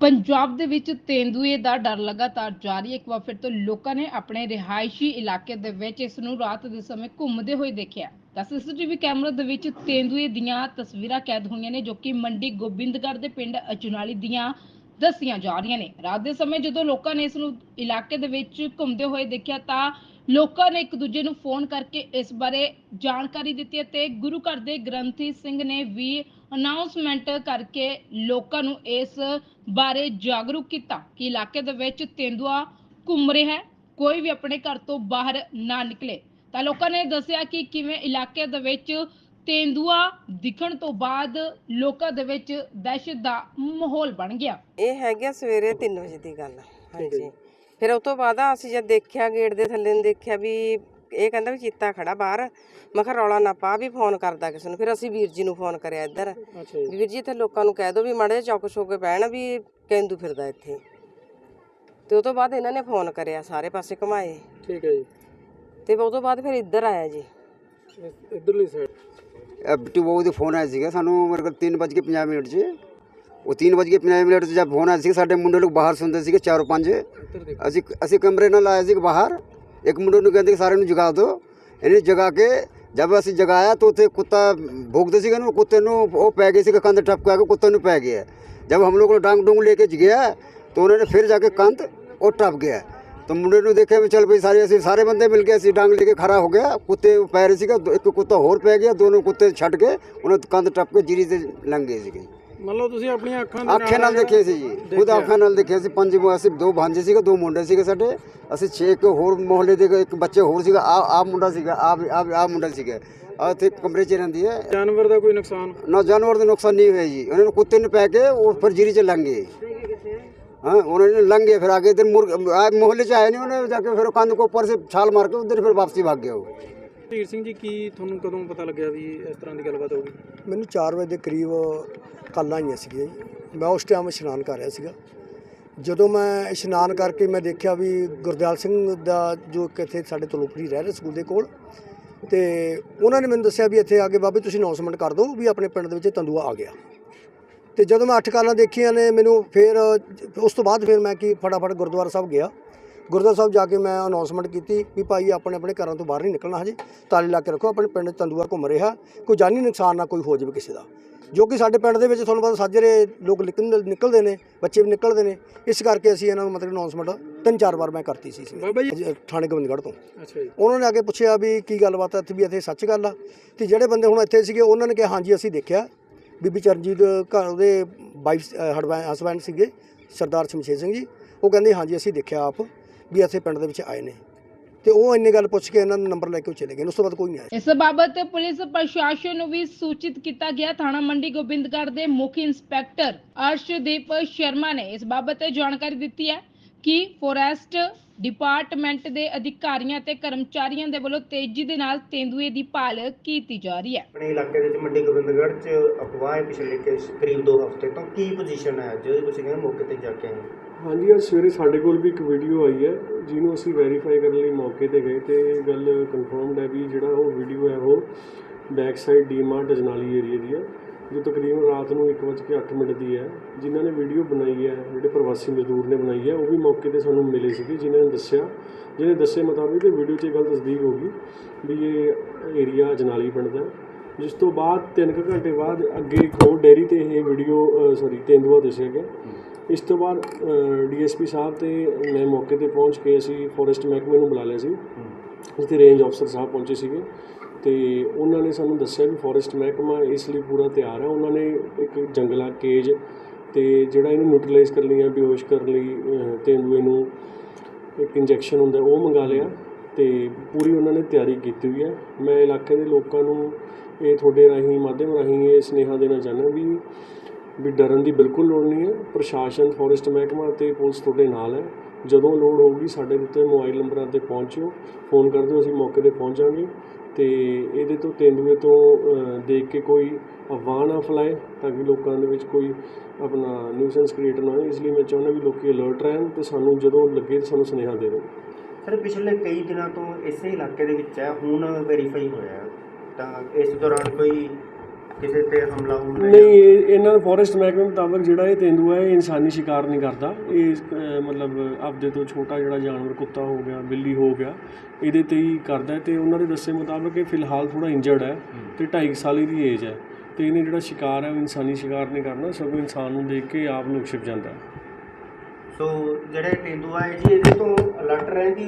ਪੰਜਾਬ ਦੇ ਵਿੱਚ ਤੇਂਦੂਏ ਦਾ ਡਰ ਲਗਾਤਾਰ ਜਾਰੀ ਹੈ। ਇੱਕ ਵਾਰ ਫਿਰ ਤੋਂ ਲੋਕਾਂ ਨੇ ਆਪਣੇ ਰਿਹਾਇਸ਼ੀ ਇਲਾਕੇ ਦੇ ਵਿੱਚ ਇਸ ਨੂੰ ਰਾਤ ਦੇ ਸਮੇਂ ਘੁੰਮਦੇ ਹੋਏ ਦੇਖਿਆ। ਤਾਂ ਸੀਸੀਟੀਵੀ ਕੈਮਰਾ ਦੇ ਵਿੱਚ ਤੇਂਦੂਏ ਦੀਆਂ ਤਸਵੀਰਾਂ ਕੈਦ ਹੋਈਆਂ ਨੇ, ਜੋ ਕਿ ਮੰਡੀ ਗੋਬਿੰਦਗੜ੍ਹ ਦੇ ਪਿੰਡ ਅਜਨਾਲੀ ਦੀਆਂ ਦੱਸੀਆਂ ਜਾ ਰਹੀਆਂ ਨੇ। ਰਾਤ ਦੇ ਸਮੇਂ ਜਦੋਂ ਲੋਕਾਂ ਨੇ ਇਸ ਨੂੰ ਇਲਾਕੇ ਦੇ ਵਿੱਚ ਘੁੰਮਦੇ ਹੋਏ ਦੇਖਿਆ, ਤਾਂ ਲੋਕਾਂ ਨੇ ਇੱਕ ਦੂਜੇ ਨੂੰ ਫੋਨ ਕਰਕੇ ਇਸ ਬਾਰੇ ਜਾਣਕਾਰੀ ਦਿੱਤੀ ਅਤੇ ਗੁਰੂ ਘਰ ਦੇ ਗ੍ਰੰਥੀ ਸਿੰਘ ਨੇ ਵੀ ਅਨਾਉਂਸਮੈਂਟ ਕਰਕੇ ਲੋਕਾਂ ਨੂੰ ਇਸ ਬਾਰੇ ਜਾਗਰੂਕ ਕੀਤਾ ਕਿ ਇਲਾਕੇ ਦੇ ਵਿੱਚ ਤੇਂਦੂਆ ਘੁੰਮ ਰਿਹਾ ਹੈ ਕੋਈ ਵੀ ਆਪਣੇ ਘਰ ਤੋਂ ਬਾਹਰ ਨਾ ਨਿਕਲੇ। ਤਾਂ ਲੋਕਾਂ ਨੇ ਦੱਸਿਆ ਕਿ ਕਿਵੇਂ ਇਲਾਕੇ ਦੇ ਵਿੱਚ ਤੇਂਦੂਆ ਦਿਖਣ ਤੋਂ ਬਾਅਦ ਲੋਕਾਂ ਦੇ ਵਿੱਚ ਦਹਿਸ਼ਤ ਦਾ ਮਾਹੌਲ ਬਣ ਗਿਆ। ਇਹ ਹੈਗਾ ਸਵੇਰੇ 3 ਵਜੇ ਦੀ ਗੱਲ ਹਾਂਜੀ। ਫਿਰ ਉਸ ਤੋਂ ਬਾਅਦ ਅਸੀਂ ਜਦ ਦੇਖਿਆ ਗੇਟ ਦੇ ਥੱਲੇ ਨੂੰ ਦੇਖਿਆ ਵੀ ਇਹ ਕਹਿੰਦਾ ਵੀ ਚੀਤਾ ਖੜਾ ਬਾਹਰ। ਮੈਂ ਕਿਹਾ ਰੌਲਾ ਨਾ ਪਾ ਵੀ ਫੋਨ ਕਰਦਾ ਕਿਸੇ ਨੂੰ। ਫਿਰ ਅਸੀਂ ਵੀਰ ਜੀ ਨੂੰ ਫੋਨ ਕਰਿਆ ਇੱਧਰ। ਅੱਛਾ ਜੀ। ਵੀ ਵੀਰ ਜੀ ਇੱਥੇ ਲੋਕਾਂ ਨੂੰ ਕਹਿ ਦਿਓ ਵੀ ਮਾੜੇ ਜਿਹੇ ਚੌਕ ਛੋਕੇ ਪੈਣ ਵੀ ਕੇਂਦੂ ਫਿਰਦਾ ਇੱਥੇ। ਤੇ ਉਸ ਤੋਂ ਬਾਅਦ ਇਹਨਾਂ ਨੇ ਫੋਨ ਕਰਿਆ ਸਾਰੇ ਪਾਸੇ ਘੁਮਾਏ। ਠੀਕ ਹੈ ਜੀ। ਤੇ ਉਸ ਤੋਂ ਬਾਅਦ ਫਿਰ ਇੱਧਰ ਆਇਆ ਜੀ। ਇੱਧਰਲੀ ਸਾਈਡ ਇਹ ਬਿੱਟੂ ਦੇ ਫੋਨ ਆਇਆ ਸੀਗਾ। ਸਾਨੂੰ ਮੇਰੇ ਕੋਲ 3:50 ਮਿੰਟ 'ਚ। ਉਹ 3:50 ਮਿੰਟ 'ਚ ਜਦ ਫੋਨ ਆਇਆ ਸੀ ਸਾਡੇ ਮੁੰਡੇ ਲੋਕ ਬਾਹਰ ਸੁਣਦੇ ਸੀਗੇ ਚਾਰ ਪੰਜ। ਇੱਧਰ ਦੇਖ। ਅਸੀਂ ਅਸੀਂ ਕਮਰੇ ਨਾਲ ਆਏ ਸੀ ਬਾਹਰ। ਇੱਕ ਮੁੰਡੇ ਨੂੰ ਕਹਿੰਦੇ ਕਿ ਸਾਰਿਆਂ ਨੂੰ ਜਗਾ ਦਿਓ। ਇਹਨੇ ਜਗਾ ਕੇ ਜਦ ਅਸੀਂ ਜਗਾਇਆ ਤਾਂ ਉੱਥੇ ਕੁੱਤਾ ਭੋਗਦੇ ਸੀਗੇ ਨਾ ਕੁੱਤੇ ਨੂੰ ਉਹ ਪੈ ਗਏ ਸੀਗੇ ਕੰਧ ਟਪਕਾ ਕੇ ਕੁੱਤੇ ਨੂੰ ਪੈ ਗਿਆ। ਜਦ ਹਮ ਲੋਗ ਡਾਂਗ ਡੂੰਗ ਲੈ ਕੇ ਜਗਿਆ ਤਾਂ ਉਹਨਾਂ ਨੇ ਫਿਰ ਜਾ ਕੇ ਕੰਧ ਉਹ ਟਪ ਗਿਆ। ਤਾਂ ਮੁੰਡੇ ਨੂੰ ਦੇਖਿਆ ਵੀ ਚੱਲ ਭਈ ਸਾਰੇ ਅਸੀਂ ਸਾਰੇ ਬੰਦੇ ਮਿਲ ਕੇ ਅਸੀਂ ਡਾਂਗ ਲੈ ਕੇ ਖੜਾ ਹੋ ਗਿਆ। ਕੁੱਤੇ ਪੈ ਰਹੇ ਸੀਗਾ, ਇੱਕ ਕੁੱਤਾ ਹੋਰ ਪੈ ਗਿਆ, ਦੋਨੋਂ ਕੁੱਤੇ ਛੱਡ ਕੇ ਉਹਨਾਂ ਕੰਧ ਟੱਪ ਕੇ ਜੀਰੀ ਤੇ ਲੰਘ ਗਏ ਸੀਗੇ। ਮੰਨ ਲਓ ਤੁਸੀਂ ਆਪਣੀਆਂ ਅੱਖਾਂ ਦੇ ਅੱਖਾਂ ਨਾਲ ਦੇਖੇ ਸੀ ਜੀ। ਖੁਦ ਅੱਖਾਂ ਨਾਲ ਦੇਖਿਆ ਸੀ। ਪੰਜ ਅਸੀਂ ਦੋ ਭਾਂਜੇ ਸੀਗੇ ਦੋ ਮੁੰਡੇ ਸੀਗੇ ਸਾਡੇ। ਅਸੀਂ ਛੇ ਇੱਕ ਹੋਰ ਮੁਹੱਲੇ ਦੇ ਇੱਕ ਬੱਚੇ ਹੋਰ ਸੀਗਾ ਆ ਆ ਮੁੰਡਾ ਸੀਗਾ ਆ ਆ ਆ ਮੁੰਡਾ ਸੀਗਾ। ਆ ਇੱਥੇ ਕਮਰੇ 'ਚ ਰਹਿੰਦੀ ਹੈ। ਜਾਨਵਰ ਦਾ ਕੋਈ ਨੁਕਸਾਨ? ਨਾ ਜਾਨਵਰ ਦਾ ਨੁਕਸਾਨ ਨਹੀਂ ਹੋਇਆ ਜੀ। ਉਹਨਾਂ ਨੂੰ ਕੁੱਤੇ ਨੂੰ ਪੈ ਕੇ ਉਹ ਫਿਰ ਜੀਰੀ 'ਚ ਲੰਘ ਗਏ। ਹਾਂ ਉਹਨਾਂ ਨੇ ਲੰਘ ਗਏ ਫਿਰ ਆਗੇ ਇਧਰ ਮੁਰ ਆ ਮੁਹੱਲੇ 'ਚ ਆਏ ਨਹੀਂ ਉਹਨੇ ਜਾ ਕੇ ਫਿਰ ਕੰਧ ਕੋ ਉੱਪਰ से ਛਾਲ ਮਾਰ ਕੇ ਉਧਰ ਫਿਰ ਵਾਪਸੀ ਭਾਗ ਗਿਆ ਉਹ। ਧੀਰ ਸਿੰਘ ਜੀ, ਕੀ ਤੁਹਾਨੂੰ ਕਦੋਂ ਪਤਾ ਲੱਗਿਆ ਵੀ ਇਸ ਤਰ੍ਹਾਂ ਦੀ ਗੱਲਬਾਤ ਹੋ ਗਈ? ਮੈਨੂੰ 4 ਵਜੇ ਦੇ ਕਰੀਬ ਕਾਲਾਂ ਆਈਆਂ ਸੀਗੀਆਂ ਜੀ। ਮੈਂ ਉਸ ਟਾਈਮ ਇਸ਼ਨਾਨ ਕਰ ਰਿਹਾ ਸੀਗਾ। ਜਦੋਂ ਮੈਂ ਇਸ਼ਨਾਨ ਕਰਕੇ ਮੈਂ ਦੇਖਿਆ ਵੀ ਗੁਰਦਿਆਲ ਸਿੰਘ ਦਾ ਜੋ ਕਿ ਇੱਥੇ ਸਾਡੇ ਤਲੋਪਰੀ ਰਹਿ ਰਹੇ ਸਕੂਲ ਦੇ ਕੋਲ ਤੇ ਉਹਨਾਂ ਨੇ ਮੈਨੂੰ ਦੱਸਿਆ ਵੀ ਇੱਥੇ ਆ ਕੇ, ਬਾਬੇ, ਤੁਸੀਂ ਅਨਾਉਂਸਮੈਂਟ ਕਰ ਦਿਓ ਵੀ ਆਪਣੇ ਪਿੰਡ ਦੇ ਵਿੱਚ ਤੰਦੂਆ ਆ ਗਿਆ। ਤੇ ਜਦੋਂ ਮੈਂ ਅੱਠ ਕਾਲਾਂ ਦੇਖੀਆਂ ਨੇ, ਮੈਨੂੰ ਫਿਰ ਉਸ ਤੋਂ ਬਾਅਦ ਫਿਰ ਮੈਂ ਕੀ ਫਟਾਫਟ ਗੁਰਦੁਆਰਾ ਸਾਹਿਬ ਗਿਆ। ਗੁਰਦੁਆਰਾ ਸਾਹਿਬ ਜਾ ਕੇ ਮੈਂ ਅਨਾਉਂਸਮੈਂਟ ਕੀਤੀ ਵੀ ਭਾਈ ਆਪਣੇ ਆਪਣੇ ਘਰਾਂ ਤੋਂ ਬਾਹਰ ਨਹੀਂ ਨਿਕਲਣਾ ਹਜੇ। ਤਾਲੇ ਲਾ ਕੇ ਰੱਖੋ ਆਪਣੇ ਪਿੰਡ ਤੰਦੂਆ ਘੁੰਮ ਰਿਹਾ। ਕੋਈ ਜਾਨੀ ਨੁਕਸਾਨ ਨਾ ਕੋਈ ਹੋ ਜਾਵੇ ਕਿਸੇ ਦਾ। ਜੋ ਕਿ ਸਾਡੇ ਪਿੰਡ ਦੇ ਵਿੱਚ ਤੁਹਾਨੂੰ ਪਤਾ ਸਾਜਰੇ ਲੋਕ ਨਿਕਲ- ਨਿਕਲਦੇ ਨੇ ਬੱਚੇ ਵੀ ਨਿਕਲਦੇ ਨੇ। ਇਸ ਕਰਕੇ ਅਸੀਂ ਇਹਨਾਂ ਨੂੰ ਮਤਲਬ ਅਨਾਉਂਸਮੈਂਟ ਤਿੰਨ ਚਾਰ ਵਾਰ ਮੈਂ ਕਰਤੀ ਸੀ ਬਾਬਾ ਜੀ। ਅੱਜ ਥਾਣੇ ਗੋਬਿੰਦਗੜ੍ਹ ਤੋਂ। ਅੱਛਾ ਜੀ। ਉਹਨਾਂ ਨੇ ਆ ਕੇ ਪੁੱਛਿਆ ਵੀ ਕੀ ਗੱਲਬਾਤ ਹੈ? ਇੱਥੇ ਵੀ ਇੱਥੇ ਸੱਚ ਗੱਲ ਆ। ਤੇ ਜਿਹੜੇ ਬੰਦੇ ਹੁਣ ਇੱਥੇ ਸੀਗੇ ਉਹਨਾਂ ਨੇ ਕਿਹਾ ਹਾਂਜੀ ਅਸੀਂ ਦੇਖਿਆ। ਬੀਬੀ ਚਰਨਜੀਤ ਘਰ ਉਹਦੇ ਵਾਈਫ ਹਸਬੈਂਡ ਸੀਗੇ ਸਰਦਾਰ ਸ਼ਮਸ਼ੇਰ ਸਿੰਘ ਜੀ। ਉਹ ਕਹਿੰਦੇ ਹਾਂਜੀ ਅਸੀਂ ਦੇਖਿਆ ਆਪ। ਵੀ ਇੱਥੇ ਪਿੰਡ ਦੇ ਵਿੱਚ ਆਏ ਨੇ। ਤੇ ਉਹ ਇੰਨੇ ਗੱਲ ਪੁੱਛ ਕੇ ਇਹਨਾਂ ਦਾ ਨੰਬਰ ਲੈ ਕੇ ਉਹ ਚਲੇ ਗਏ ਉਸ ਤੋਂ ਬਾਅਦ ਕੋਈ ਨਹੀਂ ਆਇਆ। ਇਸ ਬਾਬਤ ਪੁਲਿਸ ਪ੍ਰਸ਼ਾਸਨ ਨੂੰ ਵੀ ਸੂਚਿਤ ਕੀਤਾ ਗਿਆ। ਥਾਣਾ ਮੰਡੀ ਗੋਬਿੰਦਗੜ੍ਹ ਦੇ ਮੁੱਖ ਇੰਸਪੈਕਟਰ ਅਰਸ਼ਦੀਪ ਸ਼ਰਮਾ ਨੇ ਇਸ ਬਾਬਤ ਜਾਣਕਾਰੀ ਦਿੱਤੀ ਹੈ ਕਿ ਫੋਰੈਸਟ ਡਿਪਾਰਟਮੈਂਟ ਦੇ ਅਧਿਕਾਰੀਆਂ ਤੇ ਕਰਮਚਾਰੀਆਂ ਦੇ ਵੱਲੋਂ ਤੇਜ਼ੀ ਦੇ ਨਾਲ ਤੇਂਦੂਏ ਦੀ ਭਾਲ ਕੀਤੀ ਜਾ ਰਹੀ ਹੈ। ਆਪਣੇ ਇਲਾਕੇ ਦੇ ਵਿੱਚ ਮੰਡੀ ਗੋਬਿੰਦਗੜ੍ਹ 'ਚ ਅਫਵਾਹ ਹੈ ਪਿਛਲੇ ਕਿ ਕਰੀਬ 2 ਹਫ਼ਤੇ ਤੋਂ। ਕੀ ਪੋਜੀਸ਼ਨ ਹੈ? ਜਦੋਂ ਤੁਸੀਂ ਕਹਿੰਦੇ ਮੌਕੇ ਤੇ ਜਾ ਕੇ ਆਏ? ਹਾਂਜੀ, ਅੱਜ ਸਵੇਰੇ ਸਾਡੇ ਕੋਲ ਵੀ ਇੱਕ ਵੀਡੀਓ ਆਈ ਹੈ, ਜਿਹਨੂੰ ਅਸੀਂ ਵੈਰੀਫਾਈ ਕਰਨ ਲਈ ਮੌਕੇ ਤੇ ਗਏ ਤੇ ਇਹ ਗੱਲ ਕਨਫਰਮਡ ਹੈ ਵੀ ਜਿਹੜਾ ਉਹ ਵੀਡੀਓ ਹੈ ਉਹ back side DMart Ajnali area ਦੀ ਹੈ, ਜੋ ਤਕਰੀਬਨ ਰਾਤ ਨੂੰ 1:08 ਮਿੰਟ ਦੀ ਹੈ। ਜਿਨ੍ਹਾਂ ਨੇ ਵੀਡੀਓ ਬਣਾਈ ਹੈ, ਜਿਹੜੇ ਪ੍ਰਵਾਸੀ ਮਜ਼ਦੂਰ ਨੇ ਬਣਾਈ ਹੈ, ਉਹ ਵੀ ਮੌਕੇ ਤੇ ਸਾਨੂੰ ਮਿਲੇ ਸੀਗੇ, ਜਿਨ੍ਹਾਂ ਨੇ ਦੱਸਿਆ, ਜਿਹਨੇ ਦੱਸੇ ਮੁਤਾਬਿਕ ਇਹ ਵੀਡੀਓ 'ਚ ਇਹ ਗੱਲ ਤਸਦੀਕ ਹੋ ਗਈ ਵੀ ਇਹ ਏਰੀਆ ਅਜਨਾਲੀ ਪਿੰਡ ਦਾ ਜਿਸ ਤੋਂ ਬਾਅਦ 3 ਘੰਟੇ ਬਾਅਦ ਅੱਗੇ ਇੱਕ ਹੋਰ ਡੈਰੀ ਤੇ ਇਹ ਵੀਡੀਓ ਸੌਰੀ ਤੇਂਦੂਆ ਦੱਸਿਆ ਗਿਆ ਇਸ ਤੋਂ ਬਾਅਦ ਡੀਐਸਪੀ ਸਾਹਿਬ ਤੇ ਮੈਂ ਮੌਕੇ ਤੇ ਪਹੁੰਚ ਕੇ ਅਸੀਂ ਫੋਰੈਸਟ ਮਹਿਕਮੇ ਨੂੰ ਬੁਲਾ ਲਿਆ ਸੀ। ਜਿੱਥੇ ਰੇਂਜ ਅਫਸਰ ਸਾਹਿਬ ਪਹੁੰਚੇ ਸੀਗੇ ਤੇ ਉਹਨਾਂ ਨੇ ਸਾਨੂੰ ਦੱਸਿਆ ਵੀ ਫੋਰੈਸਟ ਮਹਿਕਮਾ ਇਸ ਲਈ ਪੂਰਾ ਤਿਆਰ ਹੈ। ਉਹਨਾਂ ਨੇ ਇੱਕ ਜੰਗਲਾ ਕੇਜ ਤੇ ਜਿਹੜਾ ਇਹਨੂੰ ਨਿਊਟਰਲਾਈਜ਼ ਕਰਨ ਲਈ ਜਾਂ ਬੇਹੋਸ਼ ਕਰਨ ਲਈ ਤੇਂਦੂਏ ਨੂੰ ਇੱਕ ਇੰਜੈਕਸ਼ਨ ਹੁੰਦਾ ਉਹ ਮੰਗਾ ਲਿਆ ਤੇ ਪੂਰੀ ਉਹਨਾਂ ਨੇ ਤਿਆਰੀ ਕੀਤੀ ਹੋਈ ਹੈ। ਮੈਂ ਇਲਾਕੇ ਦੇ ਲੋਕਾਂ ਨੂੰ ਇਹ ਤੁਹਾਡੇ ਰਾਹੀਂ, ਮਾਧਿਅਮ ਰਾਹੀਂ ਇਹ ਸੁਨੇਹਾ ਦੇਣਾ ਚਾਹੁੰਦਾ ਵੀ ਵੀ ਡਰਨ ਦੀ ਬਿਲਕੁਲ ਲੋੜ ਨਹੀਂ ਹੈ। ਪ੍ਰਸ਼ਾਸਨ, ਫੋਰੈਸਟ ਮਹਿਕਮਾ ਤੇ ਪੁਲਿਸ ਤੁਹਾਡੇ ਨਾਲ ਹੈ। ਜਦੋਂ ਲੋੜ ਹੋਊਗੀ ਸਾਡੇ ਦਿੱਤੇ ਮੋਬਾਈਲ ਨੰਬਰਾਂ ਤੇ ਪਹੁੰਚਿਓ। ਫੋਨ ਕਰ ਦਿਓ, ਅਸੀਂ ਮੌਕੇ ਤੇ ਪਹੁੰਚਾਂਗੇ ਤੇ ਇਹਦੇ ਤੋਂ ਤੇਂਦੂਏ ਤੋਂ ਦੇਖ ਕੇ ਕੋਈ ਅਫਵਾਹ ਨਾ ਫੈਲਾਏ, ਤਾਂ ਕਿ ਲੋਕਾਂ ਦੇ ਵਿੱਚ ਕੋਈ ਆਪਣਾ ਨਿਊਸੈਂਸ ਕ੍ਰੀਏਟ ਨਾ ਹੋਏ। ਇਸ ਲਈ ਮੈਂ ਚਾਹੁੰਦਾ ਵੀ ਲੋਕੀ ਅਲਰਟ ਰਹਿਣ ਤੇ ਸਾਨੂੰ ਜਦੋਂ ਲੱਗੇ ਤਾਂ ਸਾਨੂੰ ਸੁਨੇਹਾ ਦੇ ਦਿਓ। ਸਰ, ਪਿਛਲੇ ਕਈ ਦਿਨਾਂ ਤੋਂ ਇਸੇ ਇਲਾਕੇ ਦੇ ਵਿੱਚ ਹੈ, ਹੁਣ ਵੈਰੀਫਾਈ ਹੋਇਆ ਤਾਂ ਇਸ ਦੌਰਾਨ ਕੋਈ ਕਿਸੇ ਤੇ ਹਮਲਾ ਹੁੰਦਾ ਨਹੀਂ ਇਹ- ਇਹਨਾਂ ਦਾ ਫੋਰੈਸਟ ਮਹਿਕਮੇ ਮੁਤਾਬਕ ਜਿਹੜਾ ਇਹ ਤੇਂਦੂਆ ਹੈ ਇਹ ਇਨਸਾਨੀ ਸ਼ਿਕਾਰ ਨਹੀਂ ਕਰਦਾ। ਇਹ ਅਹ, ਮਤਲਬ ਆਪਦੇ ਤੋਂ ਛੋਟਾ ਜਿਹੜਾ ਜਾਨਵਰ ਕੁੱਤਾ ਹੋ ਗਿਆ ਬਿੱਲੀ ਹੋ ਗਿਆ ਇਹਦੇ ਤੇ ਹੀ ਕਰਦਾ ਹੈ ਤੇ ਉਹਨਾਂ ਦੇ ਦੱਸੇ ਮੁਤਾਬਕ ਇਹ ਫਿਲਹਾਲ ਥੋੜਾ ਇੰਜਰਡ ਹੈ ਤੇ 2.5 ਸਾਲ ਦੀ ਏਜ ਹੈ ਤੇ ਇਹਨੇ ਜਿਹੜਾ ਸ਼ਿਕਾਰ ਹੈ ਉਹ ਇਨਸਾਨੀ ਸ਼ਿਕਾਰ ਨਹੀਂ ਕਰਨਾ ਸਗੋਂ ਇਨਸਾਨ ਨੂੰ ਦੇਖ ਕੇ ਆਪ ਲੁਕ ਛਿਪ ਜਾਂਦਾ ਹੈ। ਸੋ ਜਿਹੜੇ ਤੇਂਦੂਆ ਹੈ ਜੀ ਇਹਦੇ ਤੋਂ ਅਲਰਟ ਰਹਿਣ ਦੀ